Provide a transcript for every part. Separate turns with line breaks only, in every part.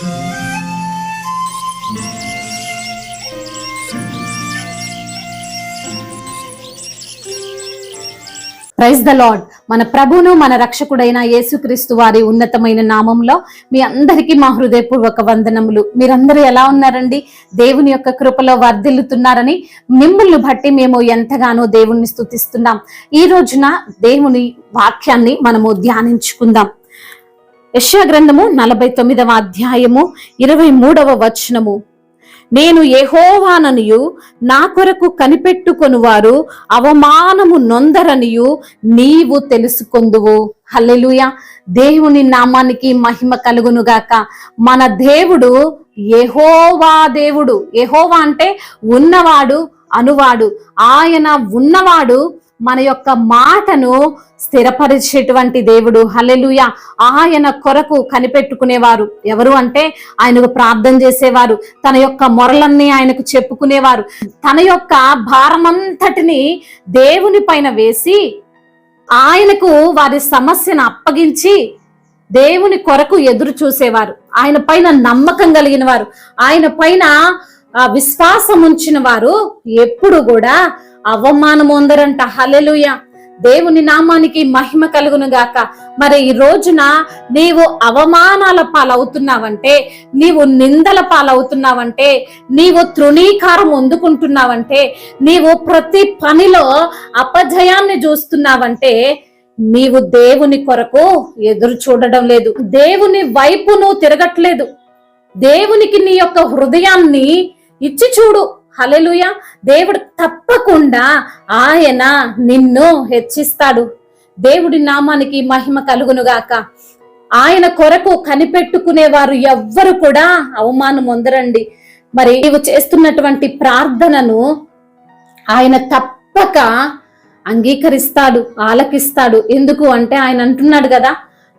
Praise the lord మన ప్రభును మన రక్షకుడైన యేసుక్రీస్తు వారి ఉన్నతమైన నామంలో మీ అందరికీ మా హృదయపూర్వక వందనములు. మీరందరూ ఎలా ఉన్నారండి? దేవుని యొక్క కృపలో వర్ధిల్లుతున్నారని మిమ్మల్ని బట్టి మేము ఎంతగానో దేవుణ్ణి స్థుతిస్తున్నాం ఈ రోజున దేవుని వాక్యాన్ని మనము ధ్యానించుకుందాం. యెషయా గ్రంథము నలభై తొమ్మిదవ అధ్యాయము ఇరవై మూడవ వచనము. నేను ఏహోవాననియు నా కొరకు కనిపెట్టుకొనువారు అవమానము నొందరనియు నీవు తెలుసుకొందువు. హల్లెలుయ! దేవుని నామానికి మహిమ కలుగునుగాక. మన దేవుడు ఏహోవా దేవుడు. ఏహోవా అంటే ఉన్నవాడు అనువాడు. ఆయన ఉన్నవాడు మన యొక్క మాటను స్థిరపరిచేటువంటి దేవుడు. హలెలుయ ఆయన కొరకు కనిపెట్టుకునేవారు. ఎవరు అంటే ఆయనకు ప్రార్థన చేసేవారు. తన యొక్క మొరలన్నీ ఆయనకు చెప్పుకునేవారు. తన యొక్క భారమంతటిని దేవుని పైన వేసి ఆయనకు వారి సమస్యను అప్పగించి దేవుని కొరకు ఎదురు చూసేవారు. ఆయన పైన నమ్మకం కలిగిన వారు ఆయన పైన ఆ, విశ్వాసం ఉంచిన వారు ఎప్పుడు కూడా అవమానం ఉందరంట. హలెలుయ దేవుని నామానికి మహిమ కలుగును గాక మరి ఈ రోజున నీవు అవమానాల పాలవుతున్నావంటే నీవు నిందల పాలవుతున్నావంటే నీవు తృణీకారం అందుకుంటున్నావంటే నీవు ప్రతి పనిలో అపజయాన్ని చూస్తున్నావంటే నీవు దేవుని కొరకు ఎదురు చూడడం లేదు. దేవుని వైపు నువ్వు తిరగట్లేదు. దేవునికి నీ యొక్క హృదయాన్ని ఇచ్చి చూడు హలెలుయ దేవుడు తప్పకుండా ఆయన నిన్ను హెచ్చిస్తాడు. దేవుడి నామానికి మహిమ కలుగునుగాక. ఆయన కొరకు కనిపెట్టుకునేవారు ఎవ్వరు కూడా అవమానం పొందరండి. మరి నీవు చేస్తున్నటువంటి ప్రార్థనను ఆయన తప్పక అంగీకరిస్తాడు ఆలకిస్తాడు. ఎందుకు అంటే ఆయన అంటున్నాడు కదా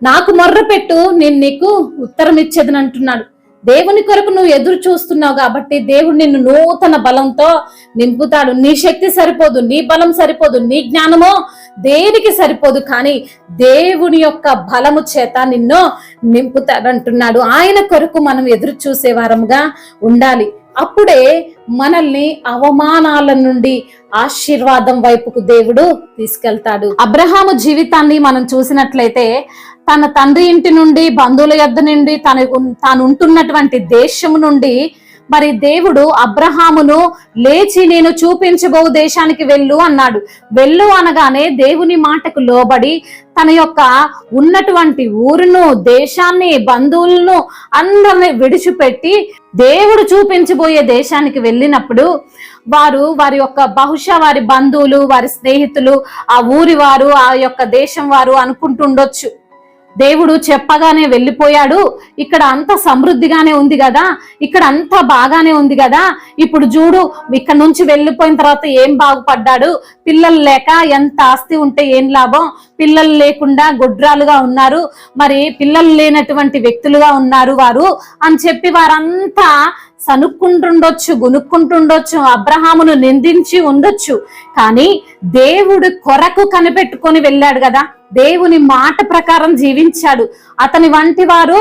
నాకు మొర్ర పెట్టు నేను నీకు ఉత్తరం ఇచ్చేదని అంటున్నాడు. దేవుని కొరకు నువ్వు ఎదురు చూస్తున్నావు కాబట్టి దేవుడు నిన్ను నూతన బలంతో నింపుతాడు. నీ శక్తి సరిపోదు నీ బలం సరిపోదు నీ జ్ఞానమో దేనికి సరిపోదు కానీ దేవుని యొక్క బలము చేత నిన్ను నింపుతాడంటున్నాడు. ఆయన కొరకు మనం ఎదురు చూసే వారముగా ఉండాలి. అప్పుడే మనల్ని అవమానాల నుండి ఆశీర్వాదం వైపుకు దేవుడు తీసుకెళ్తాడు. అబ్రహాము జీవితాన్ని మనం చూసినట్లయితే తన తండ్రి ఇంటి నుండి బంధువుల యొద్ నుండి తన తాను ఉంటున్నటువంటి దేశము నుండి మరి దేవుడు అబ్రహామును లేచి నేను చూపించబో దేశానికి వెళ్ళు అన్నాడు. వెళ్ళు అనగానే దేవుని మాటకు లోబడి తన యొక్క ఉన్నటువంటి ఊరును దేశాన్ని బంధువులను అందరిని విడిచిపెట్టి దేవుడు చూపించబోయే దేశానికి వెళ్ళినప్పుడు వారు వారి యొక్క బహుశా వారి బంధువులు వారి స్నేహితులు ఆ ఊరి వారు ఆ యొక్క దేశం వారు అనుకుంటుండొచ్చు. దేవుడు చెప్పగానే వెళ్ళిపోయాడు. ఇక్కడ అంత సమృద్ధిగానే ఉంది కదా. ఇక్కడ అంత బాగానే ఉంది కదా. ఇప్పుడు చూడు ఇక్కడ నుంచి వెళ్ళిపోయిన తర్వాత ఏం బాగుపడ్డాడు? పిల్లలు లేక ఎంత ఆస్తి ఉంటే ఏం లాభం? పిల్లలు లేకుండా గొడ్రాలుగా ఉన్నారు. మరి పిల్లలు లేనటువంటి వ్యక్తులుగా ఉన్నారు వారు అని చెప్పి వారంతా సనుక్కుంటుండొచ్చు గునుక్కుంటుండొచ్చు అబ్రహామును నిందించి ఉండొచ్చు. కానీ దేవుడు కొరకు కనిపెట్టుకొని వెళ్ళాడు కదా. దేవుని మాట ప్రకారం జీవించాడు. అతని వంటి వారు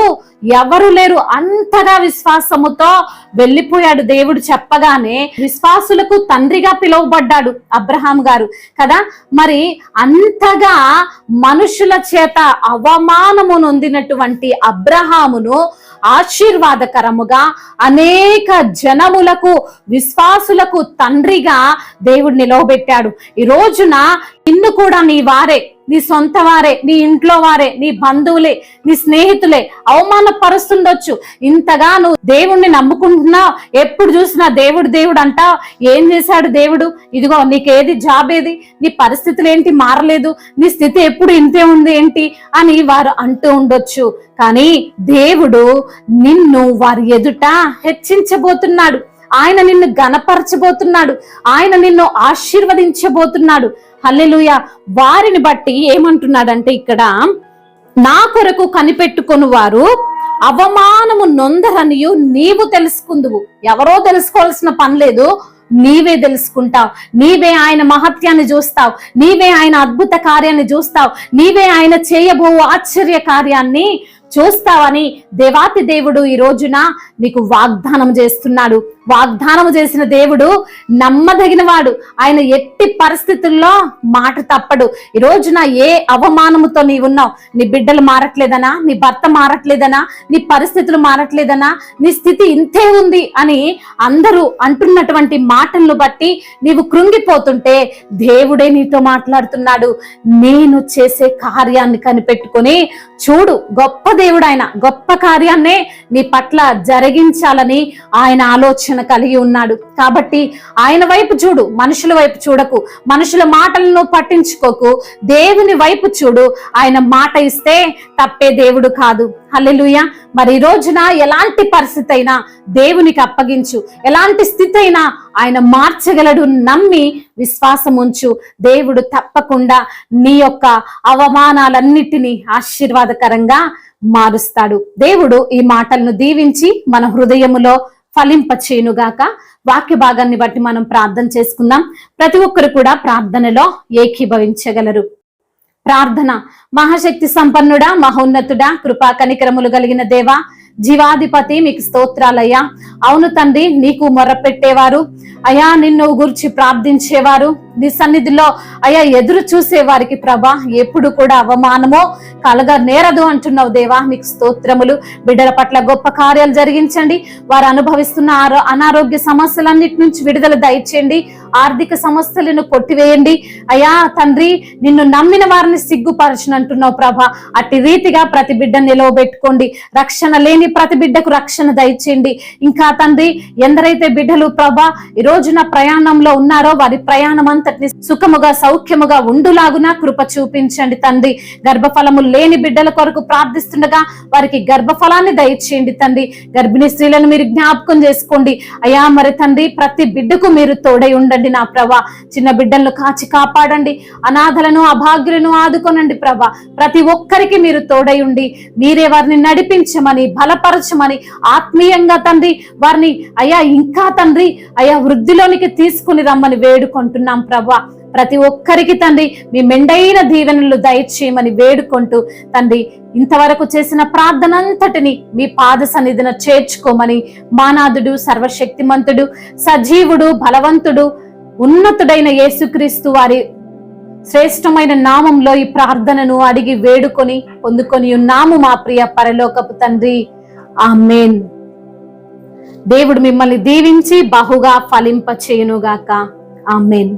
ఎవరు లేరు. అంతగా విశ్వాసముతో వెళ్ళిపోయాడు దేవుడు చెప్పగానే విశ్వాసులకు తండ్రిగా పిలువబడ్డాడు అబ్రహాం గారు కదా. మరి అంతగా మనుషుల చేత అవమానము నొందినటువంటి అబ్రహామును ఆశీర్వాదకరముగా అనేక జనములకు విశ్వాసులకు తండ్రిగా దేవుడు పెట్టాడు. ఈ రోజున నిన్ను కూడా నీ వారే నీ సొంత వారే నీ ఇంట్లో వారే నీ బంధువులే నీ స్నేహితులే అవమానపరుస్తుండొచ్చు. ఇంతగా నువ్వు దేవుణ్ణి నమ్ముకుంటున్నావు. ఎప్పుడు చూసినా దేవుడు దేవుడు అంటావు ఏం చేశాడు దేవుడు? ఇదిగో నీకేది జాబ్ ఏది? నీ పరిస్థితులు ఏంటి మారలేదు. నీ స్థితి ఎప్పుడు ఇంతే ఉంది ఏంటి? అని వారు అంటూ ఉండొచ్చు. కానీ దేవుడు నిన్ను వారి ఎదుట హెచ్చించబోతున్నాడు. ఆయన నిన్ను గనపరచబోతున్నాడు ఆయన నిన్ను ఆశీర్వదించబోతున్నాడు. హల్లెలుయ. వారిని బట్టి ఏమంటున్నాడంటే ఇక్కడ నా కొరకు కనిపెట్టుకొని వారు అవమానము నొందరనియు నీవు తెలుసుకుందువు. ఎవరో తెలుసుకోవాల్సిన పని లేదు నీవే తెలుసుకుంటావు. నీవే ఆయన మహత్యాన్ని చూస్తావు. నీవే ఆయన అద్భుత కార్యాన్ని చూస్తావు. నీవే ఆయన చేయబో ఆశ్చర్య కార్యాన్ని చూస్తావని దేవాతి దేవుడు ఈ రోజున నీకు వాగ్దానం చేస్తున్నాడు. వాగ్దానము చేసిన దేవుడు నమ్మదగిన వాడు ఆయన ఎట్టి పరిస్థితుల్లో మాట తప్పడు. ఈ రోజున ఏ అవమానముతో నీ ఉన్నావు? నీ బిడ్డలు మారట్లేదనా? నీ భర్త మారట్లేదనా? నీ పరిస్థితులు మారట్లేదనా? నీ స్థితి ఇంతే ఉంది అని అందరూ అంటున్నటువంటి మాటలను బట్టి నీవు కృంగిపోతుంటే దేవుడే నీతో మాట్లాడుతున్నాడు. నేను చేసే కార్యాన్ని కనిపెట్టుకొని చూడు గొప్ప దేవుడు ఆయన గొప్ప కార్యాన్నే నీ పట్ల జరిగించాలని ఆయన ఆలోచన ఆలోచన కలిగి ఉన్నాడు. కాబట్టి ఆయన వైపు చూడు మనుషుల వైపు చూడకు. మనుషుల మాటలను పట్టించుకోకు. దేవుని వైపు చూడు. ఆయన మాట ఇస్తే తప్పే దేవుడు కాదు. హల్లెలుయ. మరి ఈ రోజున ఎలాంటి పరిస్థితి అయినా దేవునికి అప్పగించు. ఎలాంటి స్థితి అయినా ఆయన మార్చగలడు నమ్మి విశ్వాసం ఉంచు. దేవుడు తప్పకుండా నీ యొక్క అవమానాలన్నిటినీ ఆశీర్వాదకరంగా మారుస్తాడు. దేవుడు ఈ మాటలను దీవించి మన హృదయములో ఫలింపచేయునుగాక. వాక్య భాగాన్ని బట్టి మనం ప్రార్థన చేసుకుందాం. ప్రతి ఒక్కరు కూడా ప్రార్థనలో ఏకీభవించగలరు. ప్రార్థన. మహాశక్తి సంపన్నుడా మహోన్నతుడా కృపా కనికరములు కలిగిన దేవా జీవాధిపతి మీకు స్తోత్రాలయ్యా. అవును తండ్రి నీకు మొర్రపెట్టేవారు అయా నిన్ను గురించి ప్రార్థించేవారు. నీ సన్నిధిలో అయ్యా ఎదురు చూసే వారికి ప్రభా ఎప్పుడు కూడా అవమానమో కలగా నేరదు అంటున్నావు దేవా నీకు స్తోత్రములు. బిడ్డల పట్ల గొప్ప కార్యాలు జరిగించండి. వారు అనుభవిస్తున్న అనారోగ్య సమస్యలన్నిటి నుంచి విడుదల దయచేయండి. ఆర్థిక సమస్యలను కొట్టివేయండి. అయ్యా తండ్రి నిన్ను నమ్మిన వారిని సిగ్గుపరచనంటున్నావు ప్రభా. అట్టి రీతిగా ప్రతి బిడ్డ నిలవబెట్టుకోండి. రక్షణ లేని ప్రతి బిడ్డకు రక్షణ దయచేయండి. ఇంకా తండ్రి ఎందరైతే బిడ్డలు ప్రభా ఈ రోజున ప్రయాణంలో ఉన్నారో వారి ప్రయాణం అంతటిని సుఖముగా సౌఖ్యముగా ఉండులాగున కృప చూపించండి తండ్రి. గర్భఫలము లేని బిడ్డల కొరకు ప్రార్థిస్తుండగా వారికి గర్భఫలాన్ని దయచేయండి తండ్రి. గర్భిణీ స్త్రీలను మీరు జ్ఞాపకం చేసుకోండి. అయా మరి తండ్రి ప్రతి బిడ్డకు మీరు తోడై ఉండండి నా ప్రభా. చిన్న బిడ్డలను కాచి కాపాడండి. అనాథలను అభాగ్యులను ఆదుకొనండి ప్రభా. ప్రతి ఒక్కరికి మీరు తోడై ఉండి మీరే వారిని నడిపించమని బలపరచమని ఆత్మీయంగా తండ్రి వారిని అయ్యా ఇంకా తండ్రి అయ్యా వృద్ధిలోనికి తీసుకుని రమ్మని వేడుకుంటున్నాం ప్రభా. ప్రతి ఒక్కరికి తండ్రి మీ మెండైన దీవెనలు దయచేయమని వేడుకుంటూ తండ్రి ఇంతవరకు చేసిన ప్రార్థన అంతటిని మీ పాద సన్నిధిన చేర్చుకోమని మానాథుడు సర్వశక్తిమంతుడు సజీవుడు బలవంతుడు ఉన్నతుడైన యేసుక్రీస్తు వారి శ్రేష్టమైన నామంలో ఈ ప్రార్థనను అడిగి వేడుకొని పొందుకొని ఉన్నాము మా ప్రియ పరలోకపు తండ్రి. ఆమెన్. దేవుడు మిమ్మల్ని దీవించి బహుగా ఫలింప చేయునుగాక ఆమెన్.